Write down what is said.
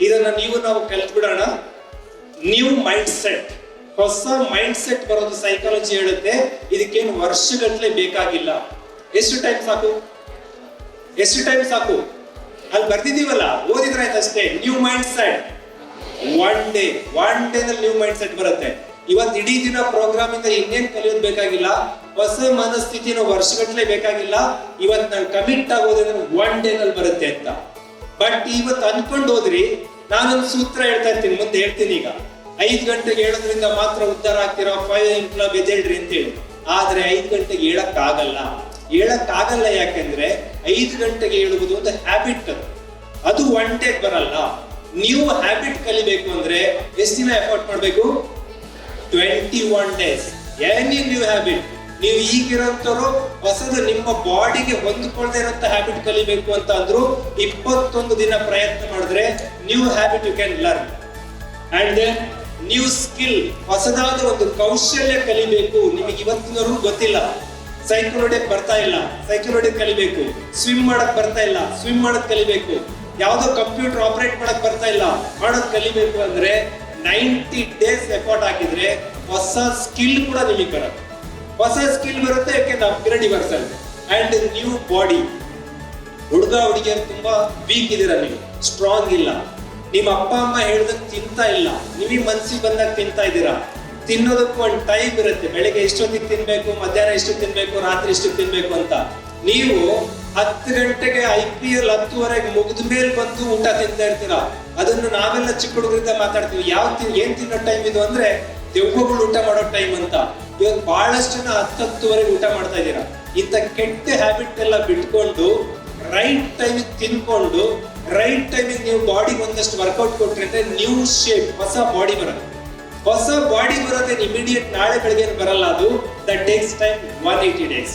ಇದನ್ನ ನೀವು ನಾವು ಕಲ್ತ್ಬಿಡೋಣ. ನ್ಯೂ ಮೈಂಡ್ ಸೆಟ್ ಹೊಸ ಮೈಂಡ್ ಸೆಟ್ ಬರೋದು ಸೈಕಾಲಜಿ ಹೇಳುತ್ತೆ. ಇದಕ್ಕೇನು ವರ್ಷಗಟ್ಟಲೆ ಬೇಕಾಗಿಲ್ಲ. ಎಷ್ಟು ಟೈಮ್ ಸಾಕು? ಎಷ್ಟು ಟೈಮ್ ಸಾಕು? ಅಲ್ಲಿ ಬರ್ತಿದೀವಲ್ಲ ಓದಿದ್ರೆ ಆಯ್ತು ಅಷ್ಟೇ new mind set one day one ಡೇನಲ್ಲಿ new mind set ಬರುತ್ತೆ. ಇವತ್ತು ಇಡೀ ದಿನ ಪ್ರೋಗ್ರಾಮ್ ಇಂದ ಇನ್ನೇನ್ ಕಲಿಯೋದು ಬೇಕಾಗಿಲ್ಲ? ಹೊಸ ಮನಸ್ಥಿತಿನ ವರ್ಷಗಟ್ಟಲೆ ಬೇಕಾಗಿಲ್ಲ? ಇವತ್ತು ನಾನು ಕಮಿಟ್ ಆಗೋದ್ರೆ ಒನ್ ಡೇನಲ್ಲಿ ಬರುತ್ತೆ ಅಂತ. ಬಟ್ ಇವತ್ತು ಅನ್ಕೊಂಡು ಹೋದ್ರಿ, ನಾನೊಂದು ಸೂತ್ರ ಹೇಳ್ತಾ ಇರ್ತೀನಿ, ಮುಂದೆ ಹೇಳ್ತೀನಿ ಈಗ. ಐದು ಗಂಟೆಗೆ ಹೇಳೋದ್ರಿಂದ ಮಾತ್ರ ಉದ್ಧಾರ ಆಗ್ತಿರೋ ಫೈವ್ ಎಂ ಕ್ಲಬ್ ಎದ್ದೇಳ್ರಿ ಅಂತೇಳಿ. ಆದ್ರೆ ಐದು ಗಂಟೆಗೆ ಹೇಳಕ್ ಆಗಲ್ಲ ಹೇಳಕ್ ಆಗಲ್ಲ ಯಾಕೆಂದ್ರೆ ಐದು ಗಂಟೆಗೆ ಹೇಳುವುದು ಒಂದು ಹ್ಯಾಬಿಟ್ ಅದು ಒನ್ ಡೇ ಬರಲ್ಲ. ನೀವು ಹ್ಯಾಬಿಟ್ ಕಲಿಬೇಕು ಅಂದ್ರೆ ಎಷ್ಟು ದಿನ ಎಫರ್ಟ್ ಮಾಡಬೇಕು? Twenty one days any new habit ನೀವು ಈಗಿರೋಂಥವ್ರು ಹೊಸದು ನಿಮ್ಮ ಬಾಡಿಗೆ ಹೊಂದ್ಕೊಳ್ದೇ ಇರೋಂಥ ಹ್ಯಾಬಿಟ್ ಕಲಿಬೇಕು ಅಂತ ಅಂದ್ರು ಇಪ್ಪತ್ತೊಂದು ದಿನ ಪ್ರಯತ್ನ ಮಾಡಿದ್ರೆ new habit you can learn and then new skill ಹೊಸದಾದ ಒಂದು ಕೌಶಲ್ಯ ಕಲಿಬೇಕು. ನಿಮಗೆ ಇವತ್ತಿನವರೆಗೂ ಗೊತ್ತಿಲ್ಲ. ಸೈಕಲ್ ಹೊಡೆಯಕ್ ಬರ್ತಾ ಇಲ್ಲ. ಸೈಕಲ್ ಹೊಡೆಯಕ್ ಕಲಿಬೇಕು. ಸ್ವಿಮ್ ಮಾಡಕ್ ಬರ್ತಾ ಇಲ್ಲ. ಸ್ವಿಮ್ ಮಾಡಕ್ ಕಲಿಬೇಕು. ಯಾವ್ದೋ ಕಂಪ್ಯೂಟರ್ ಆಪರೇಟ್ ಮಾಡಕ್ ಬರ್ತಾ ಇಲ್ಲ. ಮಾಡೋದ್ ಕಲಿಬೇಕು ಅಂದ್ರೆ ನೈಂಟಿ ಡೇಸ್ ಎಫರ್ಟ್ ಹಾಕಿದ್ರೆ ಹೊಸ ಸ್ಕಿಲ್ ಕೂಡ ನಿಮಗೆ ಬರುತ್ತೆ. ಹೊಸ ಸ್ಕಿಲ್ ಬರುತ್ತೆ ಯಾಕೆಂದ್ರೆ upgrade your and new body ಹುಡುಗ ಹುಡುಗಿಯರು ತುಂಬಾ ವೀಕ್ ಇದೀರ ನೀವು? ಸ್ಟ್ರಾಂಗ್ ಇಲ್ಲ. ನಿಮ್ಮ ಅಪ್ಪ, ಅಮ್ಮ ಹೇಳ್ದಂಗ್ ತಿಂತಾ ಇಲ್ಲ. ನಿಮಗೆ ಮನ್ಸಿಗೆ ಬಂದಾಗ ತಿಂತಾ ಇದ್ದೀರಾ? ತಿನ್ನೋದಕ್ಕೂ ಒಂದು ಟೈಮ್ ಇರುತ್ತೆ. ಬೆಳಿಗ್ಗೆ ಎಷ್ಟೊತ್ತಿಗೆ ತಿನ್ಬೇಕು, ಮಧ್ಯಾಹ್ನ ಎಷ್ಟು ತಿನ್ಬೇಕು, ರಾತ್ರಿ ಎಷ್ಟು ತಿನ್ಬೇಕು ಅಂತ. ನೀವು ಹತ್ತು ಗಂಟೆಗೆ ಐ ಪಿ ಎಲ್ ಹತ್ತುವರೆಗೆ ಮುಗಿದ ಮೇಲೆ ಬಂದು ಊಟ ತಿಂತಾ ಇರ್ತೀರಾ? ಅದನ್ನು ನಾವೆಲ್ಲ ಚಿಕ್ಕ ಹುಡುಗರಿಂದ ಮಾತಾಡ್ತೀವಿ. ಯಾವ ತಿನ್, ಏನ್ ತಿನ್ನೋ ಟೈಮ್ ಇದು ಅಂದ್ರೆ ದೆವ್ವಗಳು ಊಟ ಮಾಡೋ ಟೈಮ್ ಅಂತ. ಇವತ್ತು ಬಹಳಷ್ಟು ಜನ ಹತ್ತತ್ತುವರೆ ಊಟ ಮಾಡ್ತಾ ಇದ್ದೀರಾ? ಇಂಥ ಕೆಟ್ಟ ಹ್ಯಾಬಿಟ್ ಎಲ್ಲ ಬಿಟ್ಕೊಂಡು ರೈಟ್ ಟೈಮಿಗೆ ತಿನ್ಕೊಂಡು ರೈಟ್ ಟೈಮಿಗೆ ನೀವು ಬಾಡಿಗೆ ಒಂದಷ್ಟು ವರ್ಕೌಟ್ ಕೊಟ್ರೆ ನ್ಯೂ ಶೇಪ್ ಹೊಸ ಬಾಡಿ ಬರುತ್ತೆ ಹೊಸ ಬಾಡಿ ಬರೋದೇನು ಇಮಿಡಿಯೇಟ್ ನಾಳೆ ಬೆಳಗ್ಗೆ ಬರಲ್ಲ ಅದು? That takes time one eighty days